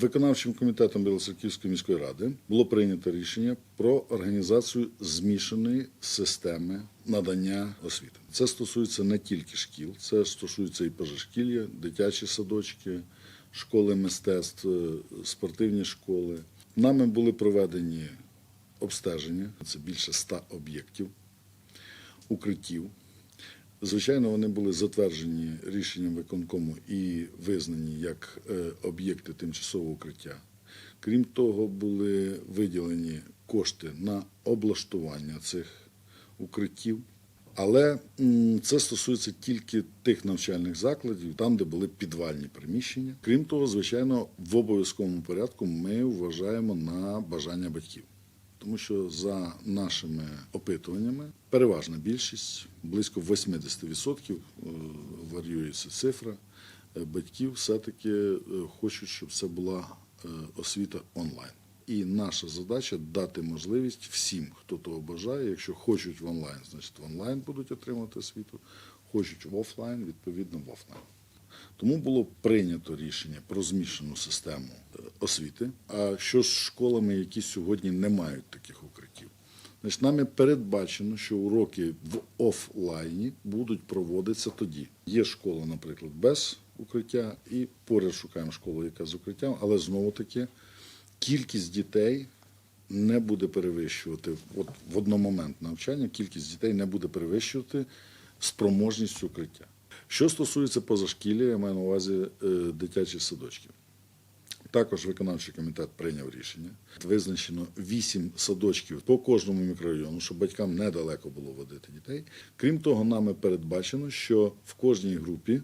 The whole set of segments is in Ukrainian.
Виконавчим комітетом Білоцерківської міської ради було прийнято рішення про організацію змішаної системи надання освіти. Це стосується не тільки шкіл, це стосується і позашкілля, дитячі садочки, школи мистецтв, е, спортивні школи. Нами були проведені обстеження, це більше ста об'єктів, укриттів. Звичайно, вони були затверджені рішенням виконкому і визнані як е, об'єкти тимчасового укриття. Крім того, були виділені кошти на облаштування цих укриттів. Але це стосується тільки тих навчальних закладів, там, де були підвальні приміщення. Крім того, звичайно, в обов'язковому порядку ми вважаємо на бажання батьків. Тому що за нашими опитуваннями переважна більшість, близько 80% е, варіюється цифра, е, батьків все-таки е, хочуть, щоб це була освіта онлайн. І наша задача дати можливість всім, хто того бажає. Якщо хочуть в онлайн, значить в онлайн будуть отримати освіту, хочуть в офлайн, відповідно в офлайн. Тому було прийнято рішення про змішану систему е, освіти. А що з школами, які сьогодні не мають таких укриттів? Значить, нами передбачено, що уроки в офлайні будуть проводитися тоді. Є школа, наприклад, без укриття, і поряд шукаємо школу, яка з укриттям, але знову таки кількість дітей не буде перевищувати. От в одномомент навчання кількість дітей не буде перевищувати спроможність укриття. Що стосується позашкілля, я маю на увазі е, дитячі садочки. Також виконавчий комітет прийняв рішення. Визначено вісім садочків по кожному мікрорайону, щоб батькам недалеко було водити дітей. Крім того, нами передбачено, що в кожній групі,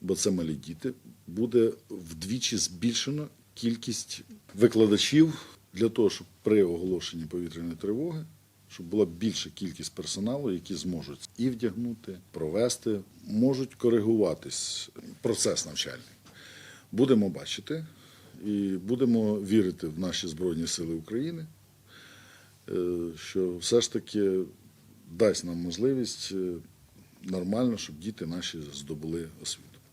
бо це малі діти, буде вдвічі збільшено кількість викладачів для того, щоб при оголошенні повітряної тривоги щоб була більша кількість персоналу, які зможуть і вдягнути, провести, можуть коригуватись процес навчальний. Будемо бачити і будемо вірити в наші Збройні Сили України, е, що все ж таки дасть нам можливість е, нормально, щоб діти наші здобули освіту.